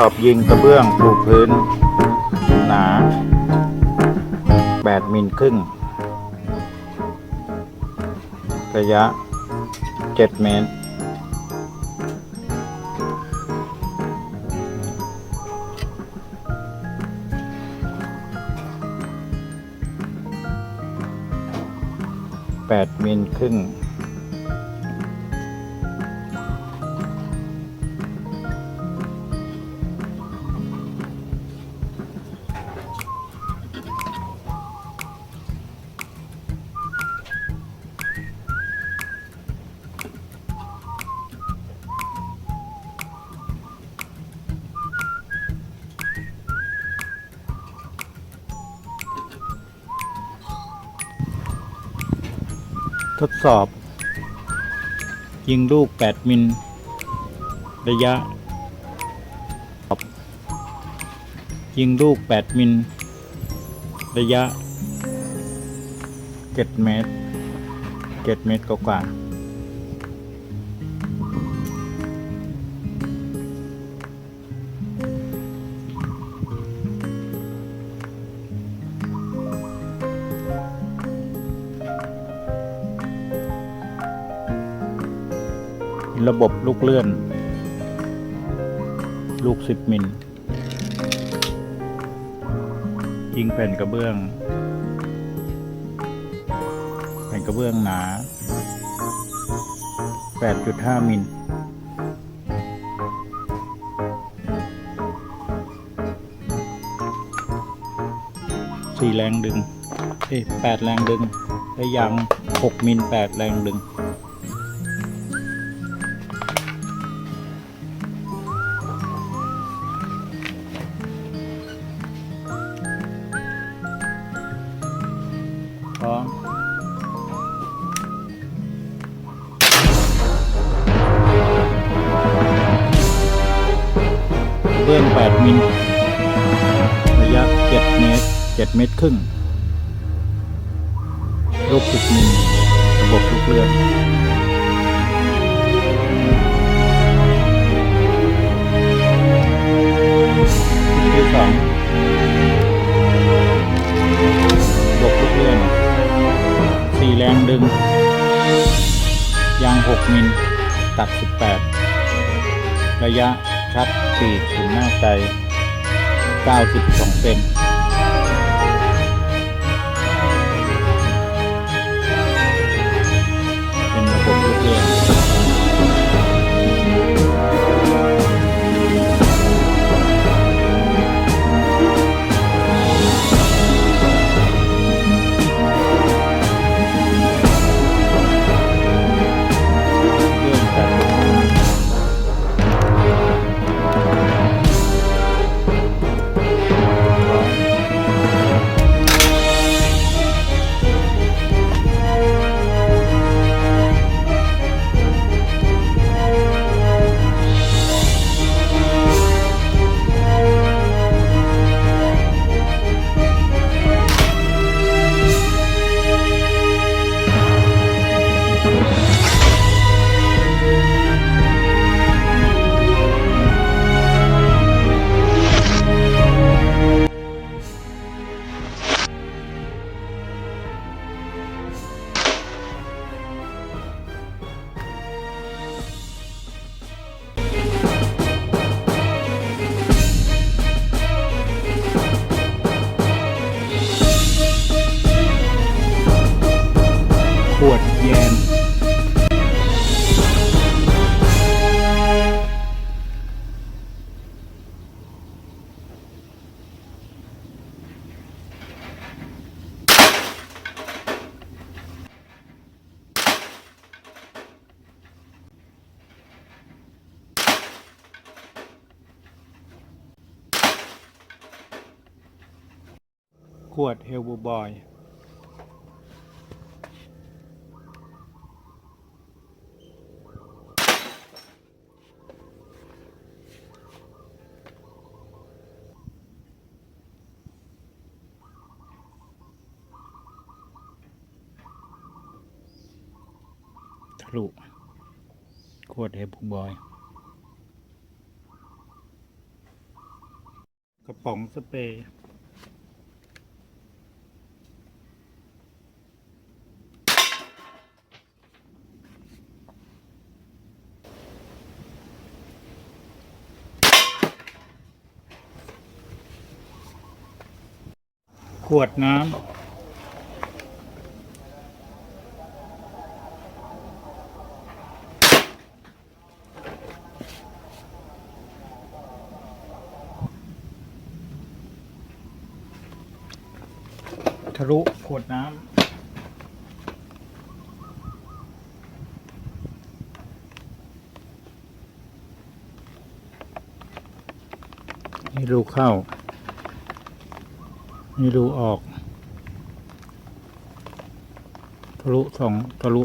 สอบยิงกระเบื้องปูพื้น หนา 8 มิลครึ่ง ระยะ 7 เมตร 8 มิลครึ่ง ดสอบ ยิงลูก 8 มิล ระยะ ยิงลูก 8 มิล ระยะ7เมตร7เมตรกว่าๆ ระบบลูกเลื่อน ลูก 10 มิลยิงแผ่นกระเบื้อง แผ่นกระเบื้องหนา 8.5 มิลสี่แรงดึงเอ้แปดแรงดึงและยางหกมิลแปดแรงดึง ตรครึ่งลูก10มิลระบบลูกเลือนชิ้นที่สองระบบลูกเลื่อนสี่แรงดึง ยาง 6 มิล ตัด18 ระยะชัดปีกถึงหน้าใจ92เซนเป็น ขวดเฮลบูบอยทะลุขวดเฮลบูบอยกระป๋องสเปรย์ ขวดน้ำทะลุขวดน้ำนี่รูกเข้า นี่รูออกทะลุสองทะลุ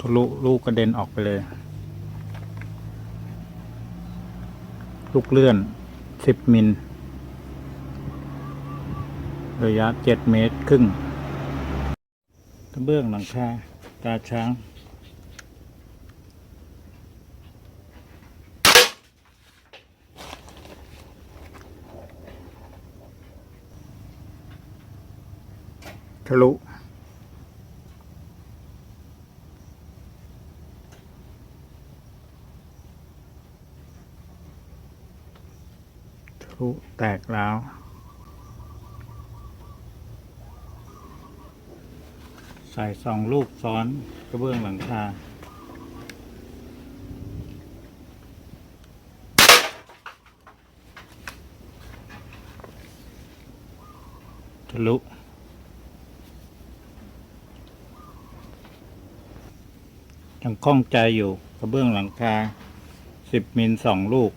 ทะลุลูกกระเด็นออกไปเลย ลูกเลื่อนสิบมิลระยะเจ็ดเมตรครึ่งกระเบื้องหลังคาตาช้าง ลุทะลุแตกแล้วใส่สองลูกซ้อนกระเบื้องหลังคา ทะลุ ยังคล่องใจอยู่กระเบื้องหลังคาสิบมิลสองลูก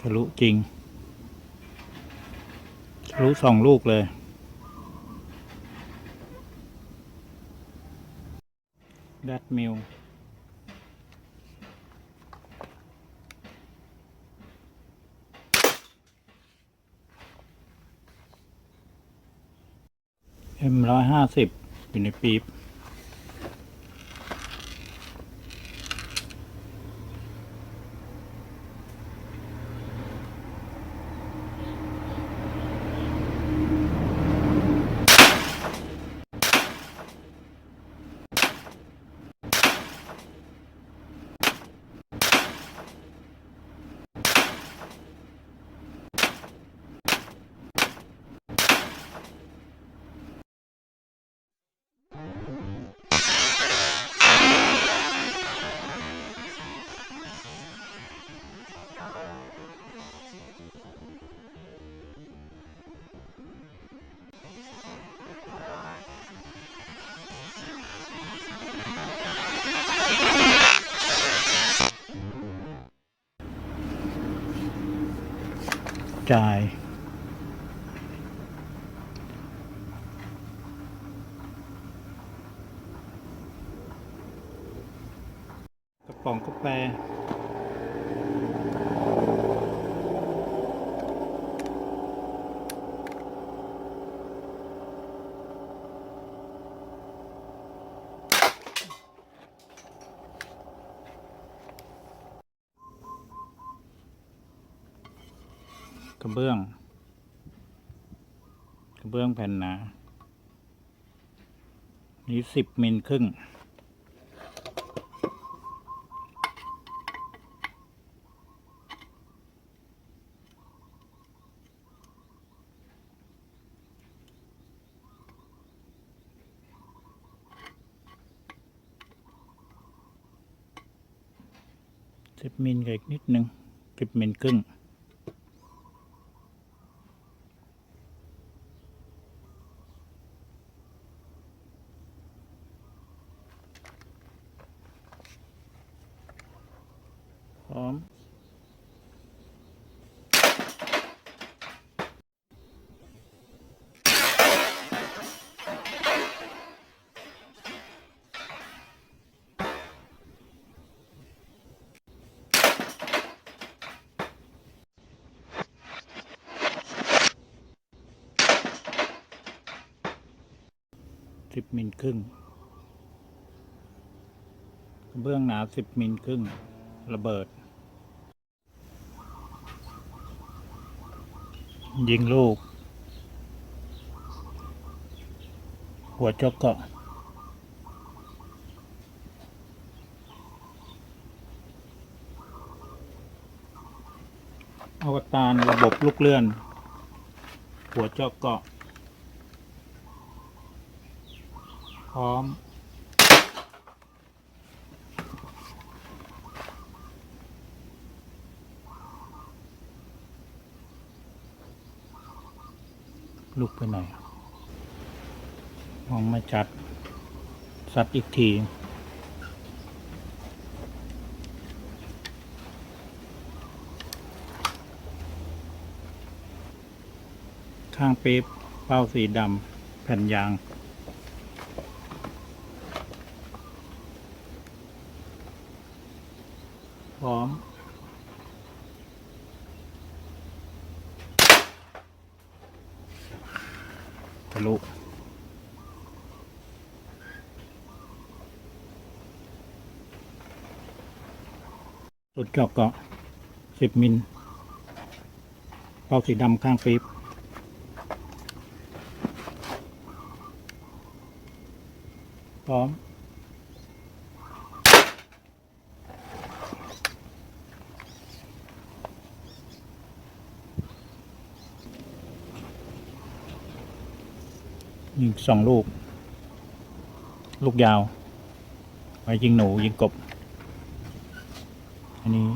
ทะลุจริง ทะลุสองลูกเลย ดัดมิล เอ็มร้อยห้าสิบอยู่ในปี๊บ กระป๋องกาแฟกระเบื้อง กระเบื้องแผ่นหนา นี่สิบมิลครึ่ง สิบมิลกับอีกนิดนึงสิบมิลครึ่ง สิบมิลครึ่งกระเบื้องหนาสิบมิลครึ่ง ระเบิด ยิงลูก หัวจกเกาะอวตารระบบลูกเลื่อน หัวจอกเกาะ พร้อมลูกไปหน่อะมองไม่ชัด สัดอีกทีข้างปี๊บเป้าสีดำแผ่นยาง พร้อม ทะลุสุดจอกเกาะสิบมิลเป้าสีดำข้างปีบพร้อม สองลูก ลูกยาวไปยิงหนูยิงกบ อันนี้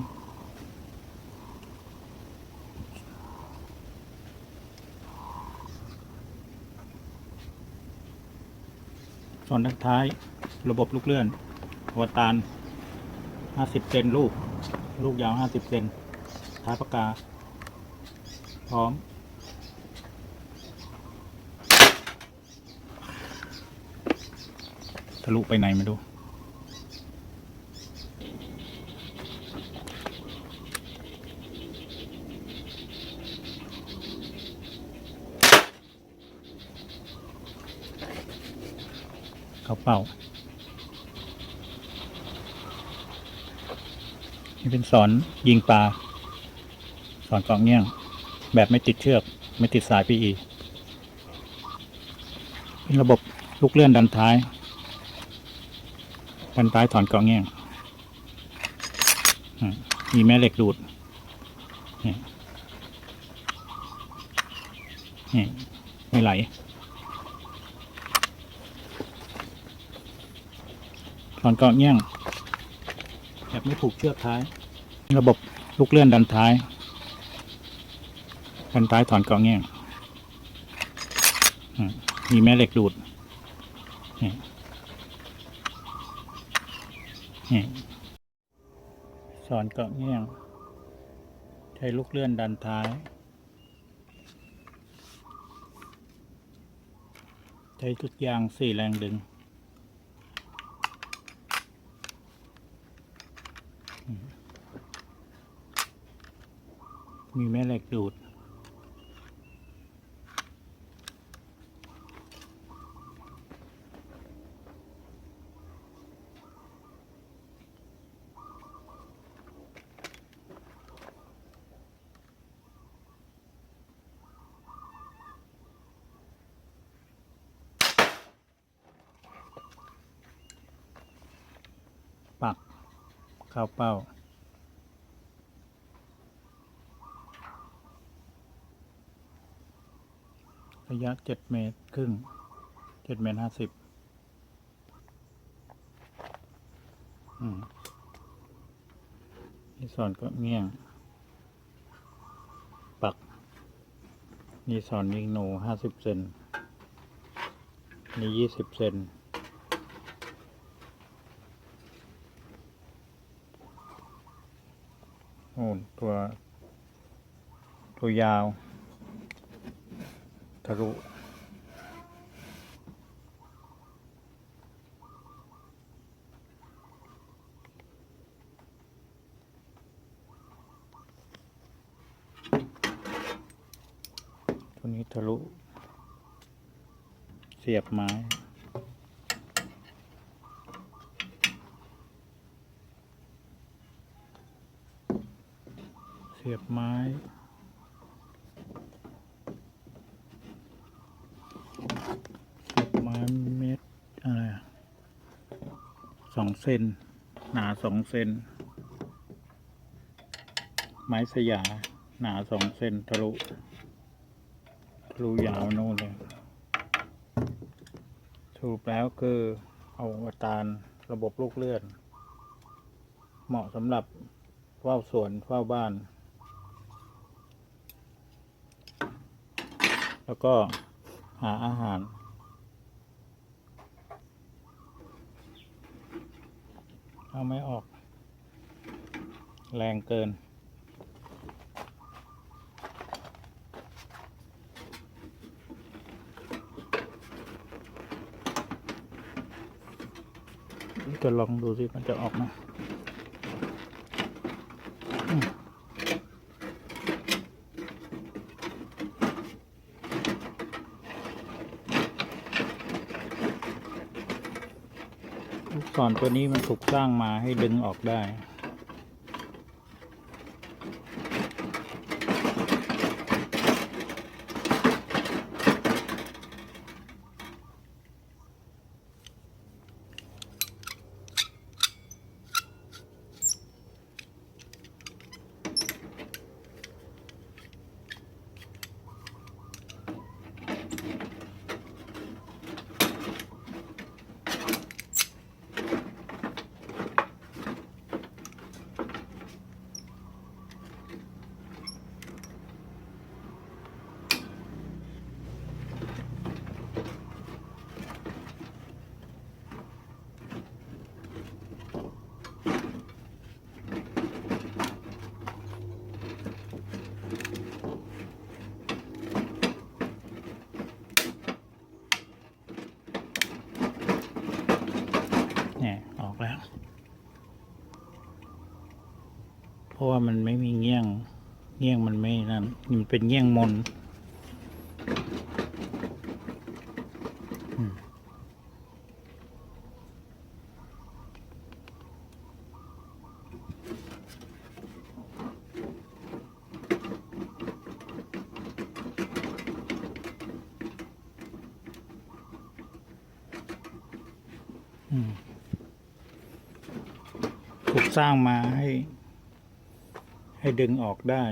ส่วนด้านท้ายระบบลูกเลื่อน หัวตาล 50 เซนลูก ลูกยาว 50 เซนท้ายปากกา พร้อม ทะลุไปไหนไม่รู้เขาเป้านี่เป็นสอนยิงปลา สอนกองเงี้ยง แบบไม่ติดเชือก ไม่ติดสาย PE เป็นระบบลูกเลื่อนดันท้าย ดันท้ายถอนกองเงี้ยงอืมมีแม่เหล็กดูดนี่ไม่ไหลถอนเกาะเงี้ยงแบบไม่ผูกเชือกท้าย ระบบลูกเลื่อนดันท้าย ดันท้ายถอนเกาะเงี้ยงอืมมีแม่เหล็กดูดนี่นี่ สอนเกาะเงี้ยง ใช้ลูกเลื่อนดันท้าย ใช้ทุกยางสี่แรงดึง มีแม่เหล็กดูด ปัก เข้าเป้า ระยะเจ็ดเมตรครึ่งเจ็ดเมตรห้าสิบนี่สอนก็เงี้ยง ปัก นี่สอนยิงหนูห้าสิบเซนนี่ยี่สิบเซน โอ้ตัว ตัวยาว ทะลุตัวนี้ทะลุ เสียบไม้ สียบไม้ เสียบไม้เม็ดอะไรสองเซนหนาสองเซนไม้สยา หนาสองเซนทะลุทะลุยาวโน่นเลยถูกแล้วคือเอาอวตารระบบลูกเลื่อน เหมาะสำหรับเฝ้าสวนเฝ้าบ้าน แล้วก็หาอาหาร เอาไม่ออก แรงเกิน จะลองดูสิมันจะออกไหมลู ก่อนตัวนี้มันถูกสร้างมาให้ดึงออกได้ะว่ามันไม่มีเงี้ยง เงี้ยงมันไม่นั่นมันเป็นเงี้ยงมนถูกสร้างมาให้ ให้ดึงออกได้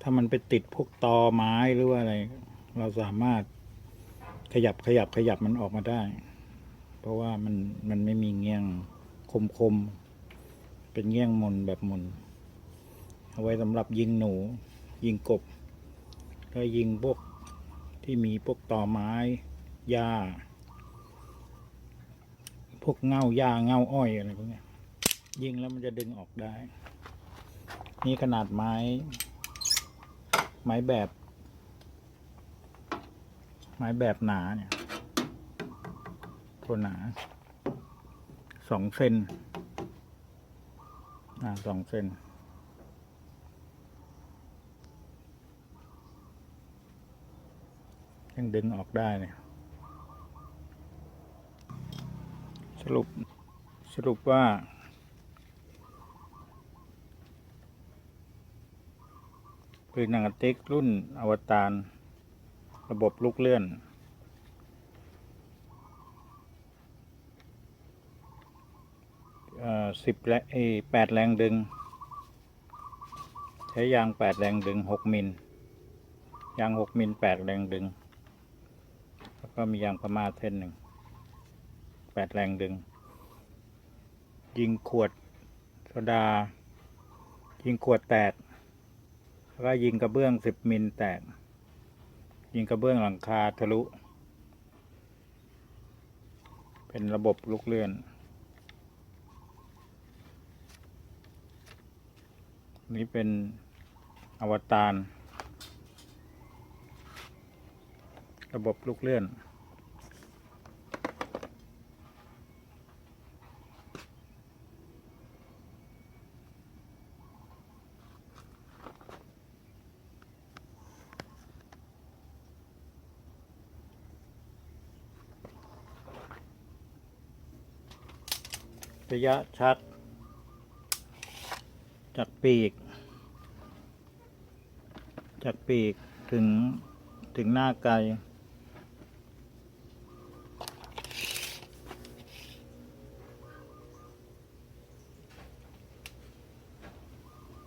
ถ้ามันไปติดพวกตอไม้หรือว่าอะไร เราสามารถขยับขยับขยับมันออกมาได้ เพราะว่ามันมันไม่มีเงี้ยงคมคมเป็นเงี้ยงมนแบบมนเอาไว้สำหรับยิงหนู ยิงกบก็ยิงพวกที่มีพวกตอไม้หญ้าพวกเง่าหญ้าเง่าอ้อยอะไรพวกนี้ยิงแล้วมันจะดึงออกได้ นี่ขนาดไม้ ไม้แบบ ไม้แบบหนาเนี่ยตัวหนาสองเซนอ่าสองเซนยังดึงออกได้เนี่ย สรุปสรุปว่า ปืนหนังกระติกรุ่นอวตารระบบลูกเลื่อนอ่อสิบและแปดแรงดึง ใช้ยางแปดแรงดึงหกมิล ยางหกมิลแปดแรงดึง แล้วก็มียางพม่าเส้นหนึ่งแปดแรงดึง ยิงขวดโซดา ยิงขวดแตก แล้วก็ยิงกระเบื้องสิบมิลแตก ยิงกระเบื้องหลังคาทะลุ เป็นระบบลูกเลื่อน นี่เป็นอวตาร ระบบลูกเลื่อน ระยะชักจากปีก จากปีกถึงถึงหน้าไกล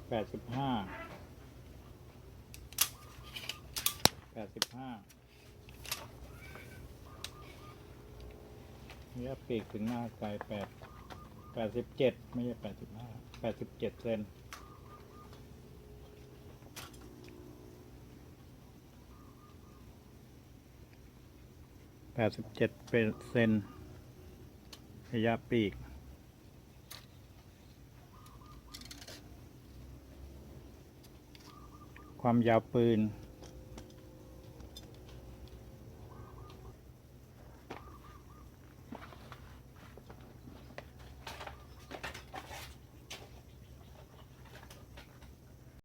แปดสิบห้าแปดสิบห้าเนี่ยปีกถึงหน้าไกลแปด แปดสิบเจ็ดไม่ใช่แปดสิบห้าแปดสิบเจ็ดเซนแปดสิบเจ็ดเปอร์เซนระยะปีกความยาวปืน